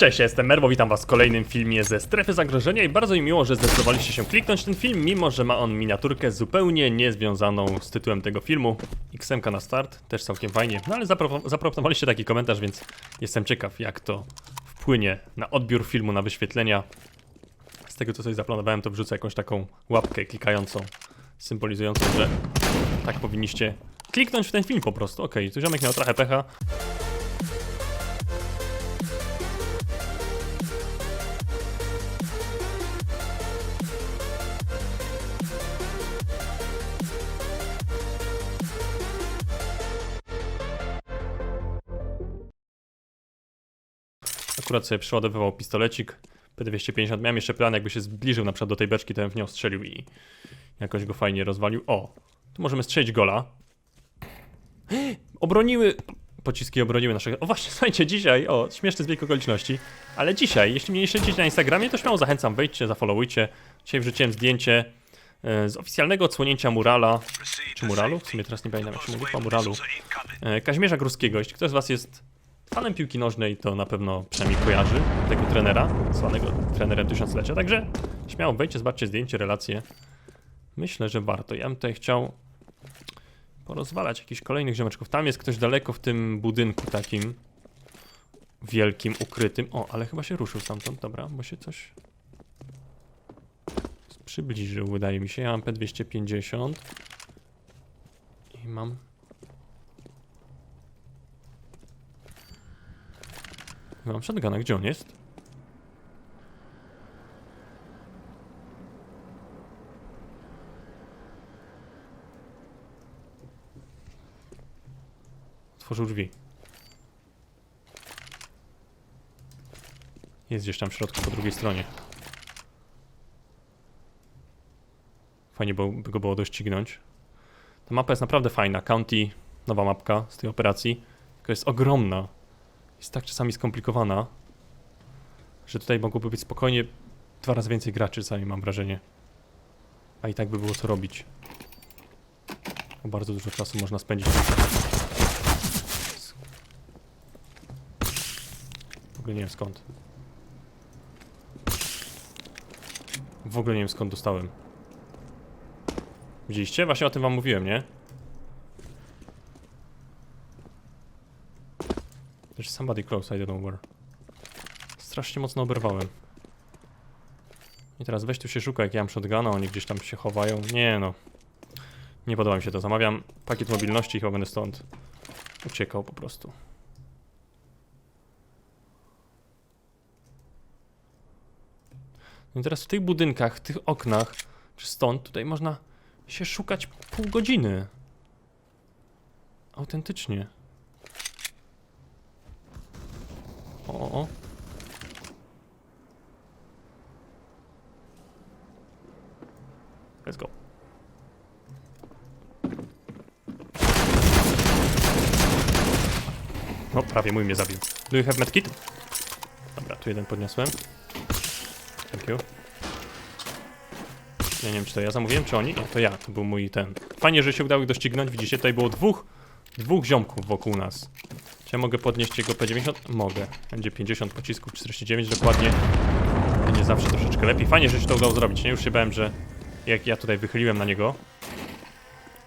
Cześć, ja jestem Merwo, witam was w kolejnym filmie ze Strefy Zagrożenia i bardzo mi miło, że zdecydowaliście się kliknąć ten film, mimo że ma on miniaturkę zupełnie niezwiązaną z tytułem tego filmu. XM na start, też całkiem fajnie, no ale zapro zaproponowaliście taki komentarz, więc jestem ciekaw jak to wpłynie na odbiór filmu, na wyświetlenia. Z tego co sobie zaplanowałem, to wrzucę jakąś taką łapkę klikającą, symbolizującą, że tak powinniście kliknąć w ten film po prostu. Okej, tu ziomek miał trochę pecha, Akurat sobie przeładowywał pistolecik P250. Miałem jeszcze plan, jakby się zbliżył na przykład do tej beczki, to bym w nią strzelił i jakoś go fajnie rozwalił. O, tu możemy strzelić gola. Obroniły... Pociski obroniły naszego... O właśnie, słuchajcie, dzisiaj, o, śmieszny zbieg okoliczności, ale dzisiaj, jeśli mnie nie śledzicie na Instagramie, to śmiało zachęcam, wejdźcie, zafollowujcie. Dzisiaj wrzuciłem zdjęcie e, z oficjalnego odsłonięcia murala, czy muralu? W sumie teraz nie pamiętam jak się mówi, chyba muralu. E, Kazimierza Górskiego. Jeśli ktoś z was jest fanem piłki nożnej, to na pewno przynajmniej kojarzy tego trenera, słanego trenerem tysiąclecia. Także śmiało wejdźcie, zobaczcie zdjęcie, relacje. Myślę, że warto. Ja bym tutaj chciał porozwalać jakichś kolejnych ziomeczków. Tam jest ktoś daleko w tym budynku takim wielkim, ukrytym. O, ale chyba się ruszył stamtąd, dobra, bo się coś przybliżył, wydaje mi się. Ja mam P250 i mam mam shotguna, gdzie on jest? Otworzył drzwi. Jest gdzieś tam w środku po drugiej stronie. Fajnie by go było doścignąć. Ta mapa jest naprawdę fajna. County, nowa mapka z tej operacji. Tylko jest ogromna jest tak czasami skomplikowana, że tutaj mogłoby być spokojnie dwa razy więcej graczy, czasami mam wrażenie. A i tak by było co robić. Bo bardzo dużo czasu można spędzić. W ogóle nie wiem skąd. W ogóle nie wiem skąd dostałem. Widzieliście? Właśnie o tym wam mówiłem, nie? There's somebody close, I don't know where. Strasznie mocno oberwałem. I teraz weź tu się szuka, jak ja mam shotguna, oni gdzieś tam się chowają. Nie no. Nie podoba mi się to. Zamawiam pakiet mobilności i chyba będę stąd uciekał po prostu. No i teraz w tych budynkach, w tych oknach, czy stąd, tutaj można się szukać pół godziny. Autentycznie. O, o. Let's go. No, prawie mój mnie zabił. Do you have medkit? Dobra, tu jeden podniosłem. Thank you. Ja nie wiem, czy to ja zamówiłem, czy oni? Nie, to ja, to był mój ten. Fajnie, że się udało ich doścignąć. Widzicie, tutaj było dwóch, dwóch ziomków wokół nas. Czy ja mogę podnieść jego P90? Mogę. Będzie 50 pocisków, 49 dokładnie. Będzie zawsze troszeczkę lepiej. Fajnie, że się to udało zrobić. Nie już się bałem, że jak ja tutaj wychyliłem na niego,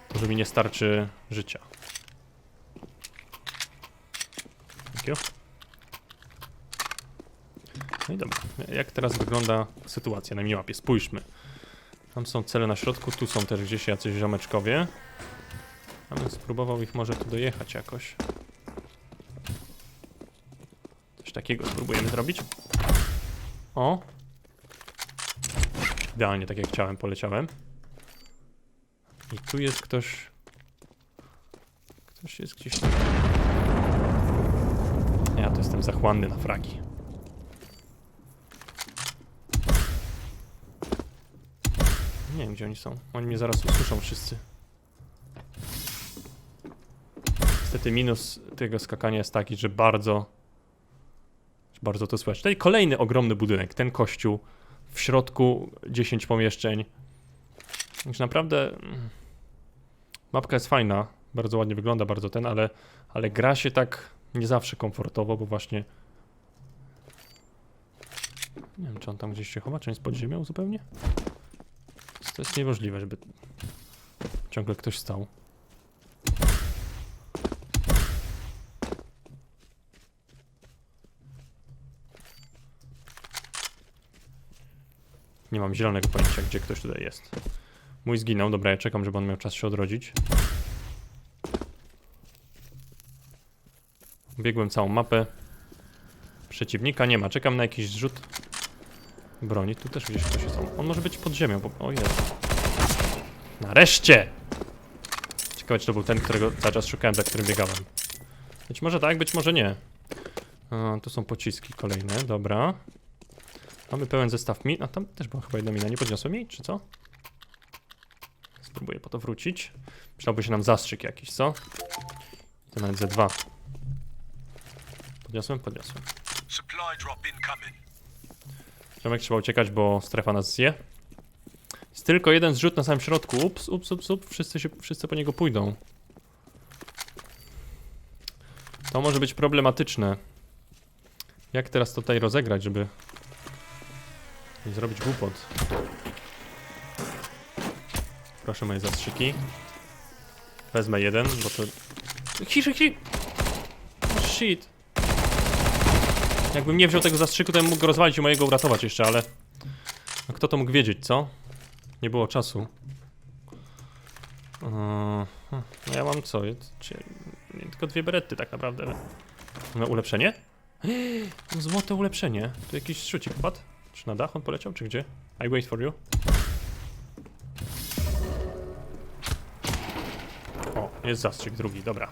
to że mi nie starczy życia. No i dobra. Jak teraz wygląda sytuacja na minimapie? Spójrzmy. Tam są cele na środku, tu są też gdzieś jacyś ziomeczkowie. Ja bym spróbował ich może tu dojechać jakoś. Takiego spróbujemy zrobić. O! Idealnie tak jak chciałem, poleciałem. I tu jest ktoś... Ktoś jest gdzieś. Ja to jestem zachłanny na fragi. Nie wiem gdzie oni są. Oni mnie zaraz usłyszą wszyscy. Niestety minus tego skakania jest taki, że bardzo bardzo to słychać. Tutaj kolejny ogromny budynek, ten kościół, w środku 10 pomieszczeń. Także naprawdę mm, mapka jest fajna, bardzo ładnie wygląda, bardzo ten, ale, ale gra się tak nie zawsze komfortowo, bo właśnie Nie wiem, czy on tam gdzieś się chowa, czy jest pod ziemią zupełnie? To jest niemożliwe, żeby ciągle ktoś stał. Nie mam zielonego pojęcia, gdzie ktoś tutaj jest. Mój zginął, dobra, ja czekam, żeby on miał czas się odrodzić. Biegłem całą mapę. Przeciwnika nie ma, czekam na jakiś zrzut broni. Tu też gdzieś ktoś jest. On może być pod ziemią, bo... O jest. Nareszcie! Ciekawe, czy to był ten, którego cały czas szukałem, za którym biegałem. Być może tak, być może nie. A, tu są pociski kolejne, dobra. Mamy pełen zestaw min. A tam też była chyba jedna mina. Nie podniosłem jej, czy co? Spróbuję po to wrócić. Przydałby się nam zastrzyk jakiś, co? To nawet ze dwa. Podniosłem? Podniosłem. Ziomek trzeba uciekać, bo strefa nas zje. Jest tylko jeden zrzut na samym środku. Ups, ups, ups, ups. Wszyscy, się, wszyscy po niego pójdą. To może być problematyczne. Jak teraz tutaj rozegrać, żeby zrobić głupot? Proszę moje zastrzyki. Wezmę jeden, bo to... Hi, hi, hi. Shit. Jakbym nie wziął tego zastrzyku, to bym mógł rozwalić i mojego uratować jeszcze, ale... No kto to mógł wiedzieć, co? Nie było czasu. Eee, no ja mam co? Tylko dwie berety tak naprawdę. No ulepszenie? Złote ulepszenie. Tu jakiś sztucik wpadł? Czy na dach on poleciał, czy gdzie? I wait for you. O, jest zastrzyk drugi, dobra.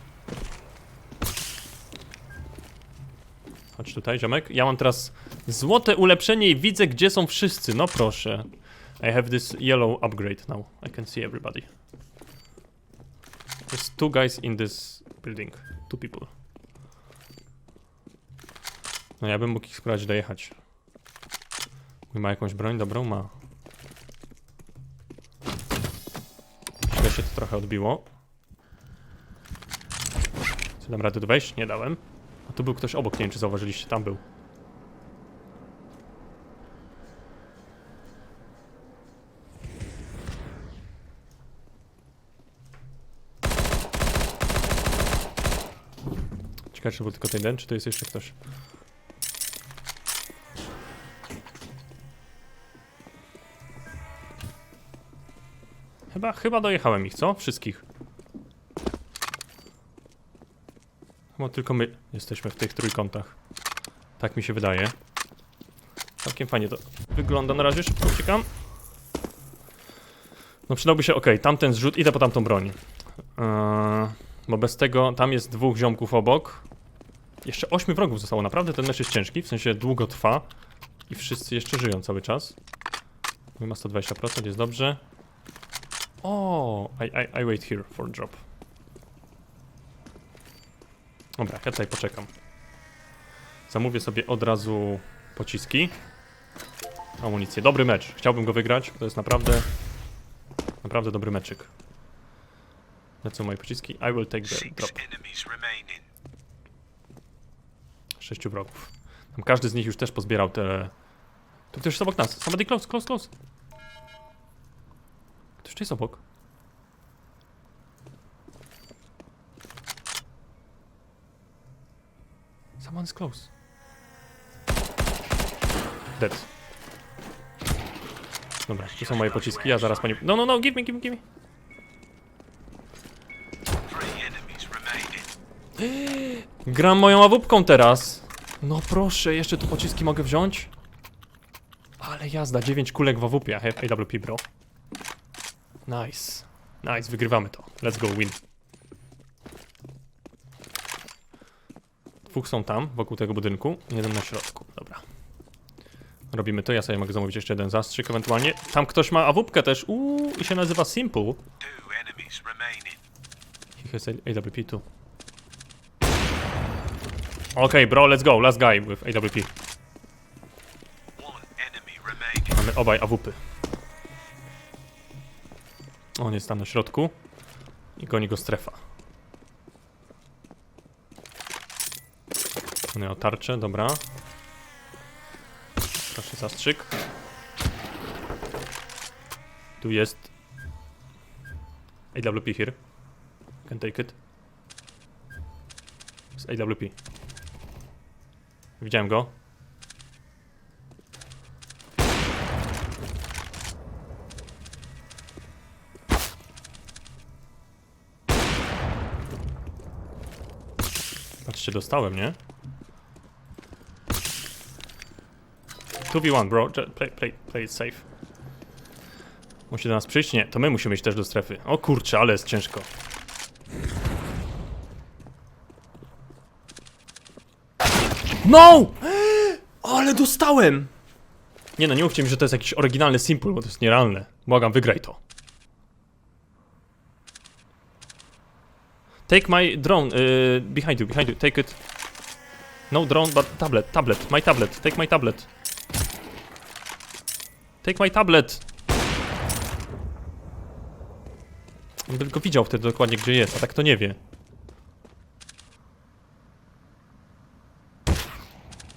Chodź tutaj, ziomek. Ja mam teraz złote ulepszenie i widzę, gdzie są wszyscy. No proszę. I have this yellow upgrade now. I can see everybody. There's two guys in this building. Two people. No ja bym mógł ich spróbować dojechać. Ma jakąś broń dobrą? Ma. Źle się to trochę odbiło. Czy dam radę tu wejść? Nie dałem. A tu był ktoś obok, nie wiem czy zauważyliście, tam był. Ciekawe, czy był tylko ten czy to jest jeszcze ktoś? Chyba, chyba dojechałem ich, co? Wszystkich. Chyba tylko my jesteśmy w tych trójkątach. Tak mi się wydaje. Całkiem fajnie to wygląda na razie, szybko uciekam. No przydałby się, okej, tamten zrzut, idę po tamtą broń. Eee, bo bez tego, tam jest dwóch ziomków obok. Jeszcze ośmiu wrogów zostało, naprawdę ten mecz jest ciężki, w sensie długo trwa. I wszyscy jeszcze żyją cały czas. Ma 120%, jest dobrze. O, I, I, I wait here for drop. Dobra, ja tutaj poczekam. Zamówię sobie od razu pociski. Amunicję. Dobry mecz. Chciałbym go wygrać. To jest naprawdę... Naprawdę dobry meczyk. Lecą moje pociski. I will take the drop. Sześciu wrogów. Tam każdy z nich już też pozbierał te... Tu ktoś jest obok nas. Somebody close, close, close. Tu jest obok. Someone is close. Dead. Dobra, tu są moje pociski, ja zaraz pani... No, no, no, give me, give me, give me. Gram moją awupką teraz. No proszę, jeszcze tu pociski mogę wziąć? Ale jazda, 9 kulek w awupie. AWP, bro. Nice. Nice, wygrywamy to. Let's go, win. Dwóch są tam, wokół tego budynku. Jeden na środku, dobra. Robimy to, ja sobie mogę zamówić jeszcze jeden zastrzyk ewentualnie. Tam ktoś ma awupkę też, uuu, i się nazywa Simple. He has AWP too. Okay, bro, let's go. Last guy with AWP. Mamy obaj AWP. On jest tam na środku. I goni go strefa. On miał tarczę, dobra. Proszę zastrzyk. Tu jest... AWP here. Can take it. Jest AWP. Widziałem go. Patrzcie, dostałem, nie? 2v1, bro. Play, play, play it safe. Musi do nas przyjść? Nie, to my musimy iść też do strefy. O kurczę, ale jest ciężko. No! Ale dostałem! Nie no, nie mówcie mi, że to jest jakiś oryginalny simple, bo to jest nierealne. Błagam, wygraj to. Take my drone, y, behind you, behind you, take it. No drone, but tablet, tablet, my tablet, take my tablet. Take my tablet! On tylko widział wtedy dokładnie gdzie jest, a tak to nie wie.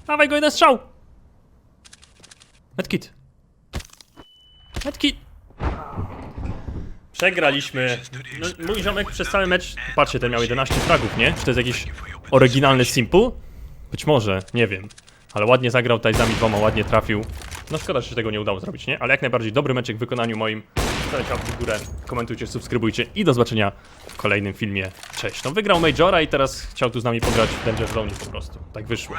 Dawaj go jeden strzał! Medkit. Medkit. Przegraliśmy. No, mój ziomek przez cały mecz, patrzcie, ten miał 11 fragów, nie? Czy to jest jakiś oryginalny simple? Być może, nie wiem. Ale ładnie zagrał nami dwoma, ładnie trafił. No szkoda, że się tego nie udało zrobić, nie? Ale jak najbardziej dobry meczek w wykonaniu moim. Łapki w górę, komentujcie, subskrybujcie i do zobaczenia w kolejnym filmie. Cześć. No wygrał Majora i teraz chciał tu z nami pograć Danger Zone po prostu. Tak wyszło.